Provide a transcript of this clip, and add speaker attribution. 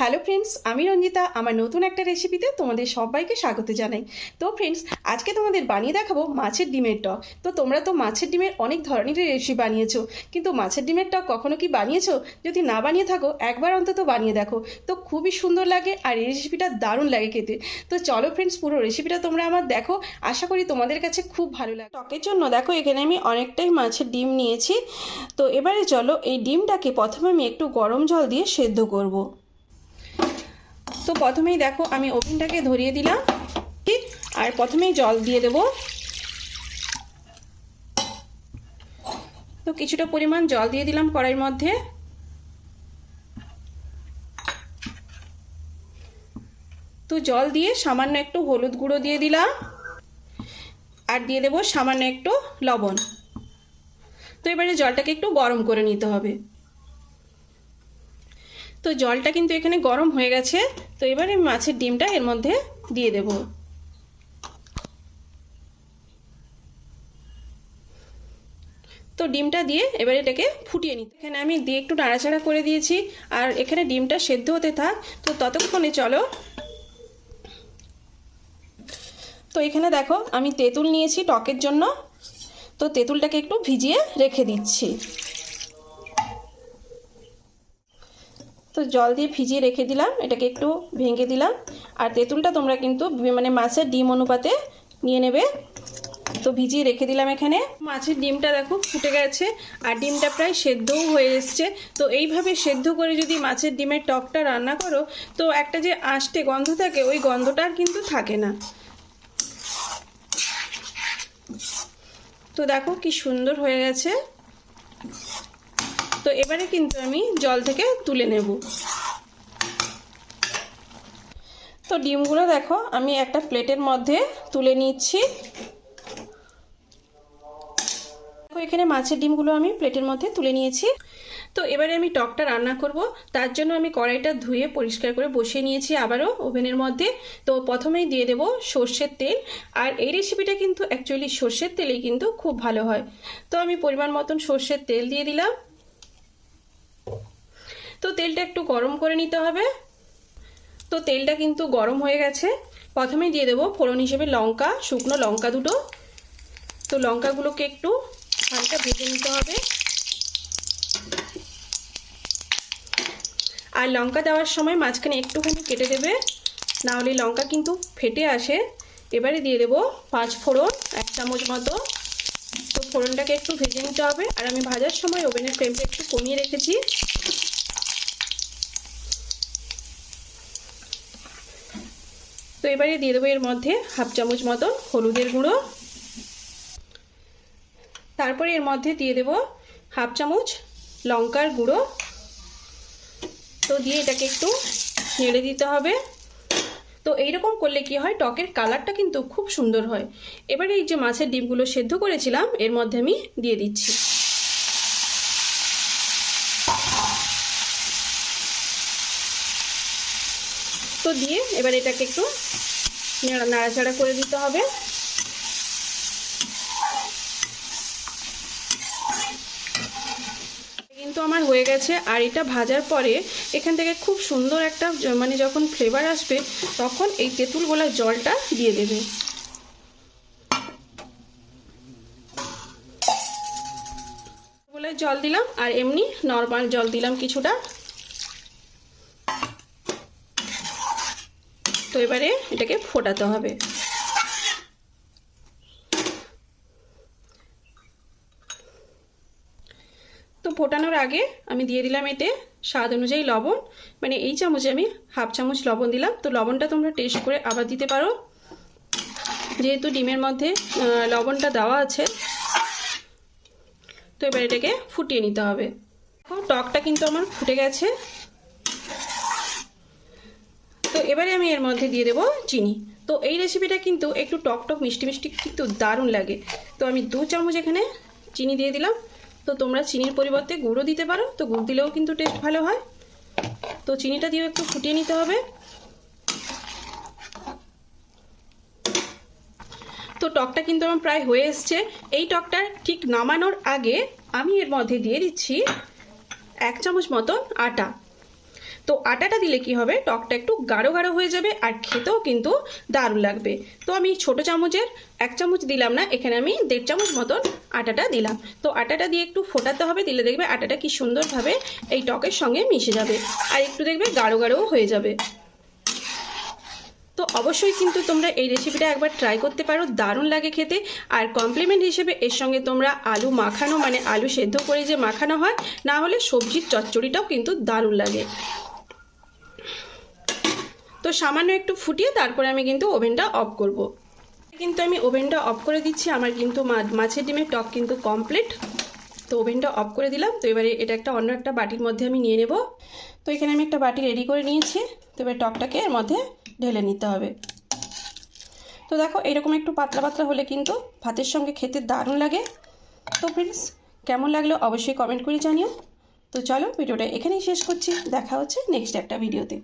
Speaker 1: Hello friends আমি রঞ্জিতা, আমার নতুন একটা রেসিপিতে তোমাদের সবাইকে স্বাগত জানাই। তো ফ্রেন্ডস আজকে তোমাদের বানিয়ে দেখাবো মাছের ডিমের টক। তো, তোমরা তো মাছের ডিমের অনেক ধরনের রেসিপি বানিয়েছো, কিন্তু মাছের ডিমের টক কখনো কি বানিয়েছো? যদি না বানিয়ে থাকো, একবার অন্তত বানিয়ে দেখো। তো, খুবই সুন্দর লাগে আর এই রেসিপিটা দারুণ লাগে খেতে। তো, চলো ফ্রেন্ডস পুরো রেসিপিটা তোমরা আমার দেখো। আশা করি তোমাদের কাছে খুব ভালো লাগে। টকের জন্য দেখো, এখানে আমি অনেকটাই মাছের ডিম নিয়েছি। তো, এবারে চলো, এই ডিমটাকে প্রথমে আমি একটু গরম জল দিয়ে সেদ্ধ করব। তো প্রথমেই দেখো আমি ওভেনটাকে ধরিয়ে দিলাম, ঠিক? আর প্রথমেই জল দিয়ে দেব। তো কিছুটা পরিমাণ জল দিয়ে দিলাম কড়াইয়ের মধ্যে। তো জল দিয়ে সামান্য একটু হলুদ গুঁড়ো দিয়ে দিলাম। আর দিয়ে দেবো সামান্য একটু লবণ। তো এবারে জলটাকে একটু গরম করে নিতে হবে। তো জলটা কিন্তু এখানে গরম হয়ে গেছে। তো এবারে মাছের ডিমটা এর মধ্যে দিয়ে দেব। তো ডিমটা দিয়ে এবারে এটাকে ফুটিয়ে নিতে। এখানে আমি দিয়ে একটু নাড়াচাড়া করে দিয়েছি, আর এখানে ডিমটা সেদ্ধ হতে থাক। তো ততক্ষণে চলো। তো এখানে দেখো, আমি তেঁতুল নিয়েছি টকের জন্য। তো তেঁতুলটাকে একটু ভিজিয়ে রেখে দিচ্ছি। তো জল দিয়ে ভিজিয়ে রেখে দিলাম, এটাকে একটু ভেঙে দিলাম। আর তেঁতুলটা তোমরা কিন্তু মানে মাছের ডিম অনুপাতে নিয়ে নেবে। তো ভিজিয়ে রেখে দিলাম এখানে। মাছের ডিমটা দেখো ফুটে গেছে, আর ডিমটা প্রায় সেদ্ধও হয়ে এসছে। তো এইভাবে সেদ্ধ করে যদি মাছের ডিমের টকটা রান্না করো, তো একটা যে আষ্টে গন্ধ থাকে, ওই গন্ধটা আর কিন্তু থাকে না। তো দেখো কি সুন্দর হয়ে গেছে। তো এবারে কিন্তু আমি জল থেকে তুলে নেব। তো ডিমগুলো দেখো, আমি একটা প্লেটের মধ্যে তুলে নিচ্ছি। এখানে মাছের ডিমগুলো আমি প্লেটের মধ্যে তুলে নিয়েছি। তো এবারে আমি টকটা রান্না করব। তার জন্য আমি কড়াইটা ধুয়ে পরিষ্কার করে বসিয়ে নিয়েছি আবারও ওভেনের মধ্যে। তো প্রথমেই দিয়ে দেব সর্ষের তেল। আর এই রেসিপিটা কিন্তু অ্যাকচুয়ালি সর্ষের তেলেই কিন্তু খুব ভালো হয়। তো আমি পরিমাণ মতন সর্ষের তেল দিয়ে দিলাম। তেলটা একটু গরম করে নিতে হবে। তো তেলটা কিন্তু গরম হয়ে গেছে। প্রথমেই দিয়ে দেবো ফোড়ন হিসেবে লঙ্কা, শুকনো লঙ্কা দুটো। তো লঙ্কাগুলোকে একটু হালকা ভেজে নিতে হবে। আর লঙ্কা দেওয়ার সময় মাঝখানে একটুখানি কেটে দেবে। না হলে লঙ্কা কিন্তু ফেটে আসে। এবারে দিয়ে দেবো পাঁচ ফোড়ন, এক চামচ মতো। তো ফোড়নটাকে একটু ভেজে নিতে হবে। আর আমি ভাজার সময় ওভেনের ফ্লেমটা একটু কমিয়ে রেখেছি। তো এবারে দিয়ে দেবো এর মধ্যে হাফ চামচ মতো হলুদের গুঁড়ো। তারপরে এর মধ্যে দিয়ে দেব হাফ চামচ লঙ্কার গুঁড়ো। তো দিয়ে এটাকে একটু নেড়ে দিতে হবে। তো এইরকম করলে কি হয়, টকের কালারটা কিন্তু খুব সুন্দর হয়। এবারে এই যে মাছের ডিমগুলো সেদ্ধ করেছিলাম, এর মধ্যে আমি দিয়ে দিচ্ছি। তো দিয়ে এবার এটাকে একটু নাড়াচাড়া করে দিতে হবে। কিন্তু আমার হয়ে গেছে। আর এটা ভাজার পরে এখান থেকে খুব সুন্দর একটা মানে যখন ফ্লেভার আসবে, তখন এই তেঁতুল গোলার জলটা দিয়ে দেবে। গোলার জল দিলাম, আর এমনি নর্মাল জল দিলাম কিছুটা। তো এবারে এটাকে ফোটাতে হবে। তো ফোটানোর আগে আমি দিয়ে দিলাম এতে স্বাদ অনুযায়ী লবণ। মানে এই চামচে আমি হাফ চামচ লবণ দিলাম। তো লবণটা তোমরা টেস্ট করে আবার দিতে পারো। যেহেতু ডিমের মধ্যে লবণটা দেওয়া আছে, তো এবার এটাকে ফুটিয়ে নিতে হবে। টকটা কিন্তু আমার ফুটে গেছে। তো এবারে আমি এর মধ্যে দিয়ে দেবো চিনি। তো এই রেসিপিটা কিন্তু একটু টক টক, মিষ্টি মিষ্টি, কিন্তু দারুণ লাগে। তো আমি দু চামচ এখানে চিনি দিয়ে দিলাম। তো তোমরা চিনির পরিবর্তে গুঁড়ো দিতে পারো। তো গুড় দিলেও কিন্তু টেস্ট ভালো হয়। তো চিনিটা দিয়েও একটু ফুটিয়ে নিতে হবে। তো টকটা কিন্তু আমার প্রায় হয়ে এসছে। এই টকটা ঠিক নামানোর আগে আমি এর মধ্যে দিয়ে দিচ্ছি এক চামচ মতন আটা। তো আটাটা দিলে কি হবে? টকটা একটু গাঢ় গাঢ় হয়ে যাবে আর খেতেও কিন্তু দারুণ লাগবে। তো আমি ছোট চামচের এক চামচ দিলাম না, এখানে আমি দেড় চামচ মতন আটাটা দিলাম। তো আটাটা দিয়ে একটু ফোটাতে হবে, দিলে দেখবে আটাটা কি সুন্দরভাবে এই টকের সঙ্গে মিশে যাবে আর একটু দেখবে গাঢ় গাঢ়ও হয়ে যাবে। তো অবশ্যই কিন্তু তোমরা এই রেসিপিটা একবার ট্রাই করতে পারো, দারুণ লাগে খেতে। আর কমপ্লিমেন্ট হিসেবে এর সঙ্গে তোমরা আলু মাখানো মানে আলু সেদ্ধ করে যে মাখানো হয়, না হলে সবজির চচ্চড়িটাও কিন্তু দারুণ লাগে। তো সামান্য একটু ফুটিয়ে তারপরে আমি কিন্তু ওভেনটা অফ করব। কিন্তু আমি ওভেনটা অফ করে দিচ্ছি, আমার কিন্তু মাছের ডিমের টক কিন্তু কমপ্লিট তো ওভেনটা অফ করে দিলাম, তো এবারে এটা একটা অন্য একটা বাটির মধ্যে আমি নিয়ে নেব। তো এখানে আমি একটা বাটি রেডি করে নিয়েছি, তো এবার টকটাকে এর মধ্যে ঢেলে নিতে হবে। তো দেখো, এরকম একটু পাতলা পাতলা হলে কিন্তু ভাতের সঙ্গে খেতে দারুণ লাগে। তো ফ্রেন্ডস কেমন লাগল অবশ্যই কমেন্ট করে জানিও। তো চলো, ভিডিওটা এখানেই শেষ করছি, দেখা হচ্ছে নেক্সট একটা ভিডিওতে।